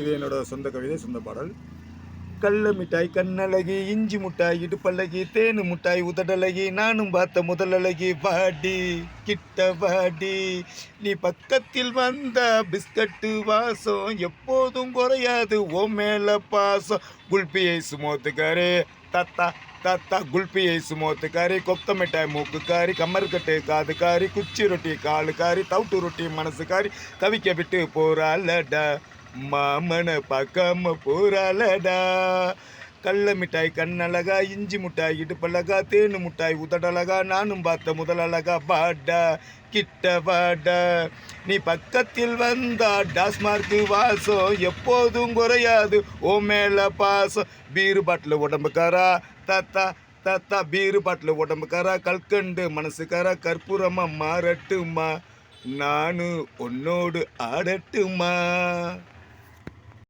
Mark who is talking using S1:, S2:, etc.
S1: இது என்னோட சொந்த கவிதை சொந்த பாடல். கள்ள மிட்டாய் கண்ணழகி இஞ்சி முட்டாய் இடுப்பழகி தேனு முட்டாய் உதடழகி நானும் பார்த்த முதலழகி வாடி கிட்ட வாடி. நீ பக்கத்தில் வந்த பிஸ்கட்டு வாசம் எப்போதும் குறையாது ஓ மேல பாசம். குல்பியை சுமோத்துக்காரே தத்தா தத்தா குல்பியை சுமோத்துக்காரி. கொத்த மிட்டாய் மூக்குக்காரி கம்மர்கட்டு காதுக்காரி குச்சி ரொட்டி காலுக்காரி தவுட்டு ரொட்டி மனசுக்காரி. தவிக்க விட்டு போறாளடா மாமனை பார்க்காம போறாளடா கள்ள மிட்டாய் கண்ணழகா இஞ்சி முட்டாய் இடுப்பழகா தேனு முட்டாய் உதடழகா நானும் பார்த்த முதலழகா பாடா கிட்ட பாடா நீ பக்கத்தில் வந்தா டாஸ்மார்க்கு வாசம் எப்போதும் குறையாது ஓ மேல பாசம் பீரு பாட்டில் உடம்புக்காரா தாத்தா தாத்தா பீரு பாட்டில் உடம்புக்காரா கல்கண்டு மனசுக்காரா கற்பூரமா மாறட்டுமா? நானும் உன்னோடு ஆடட்டுமா?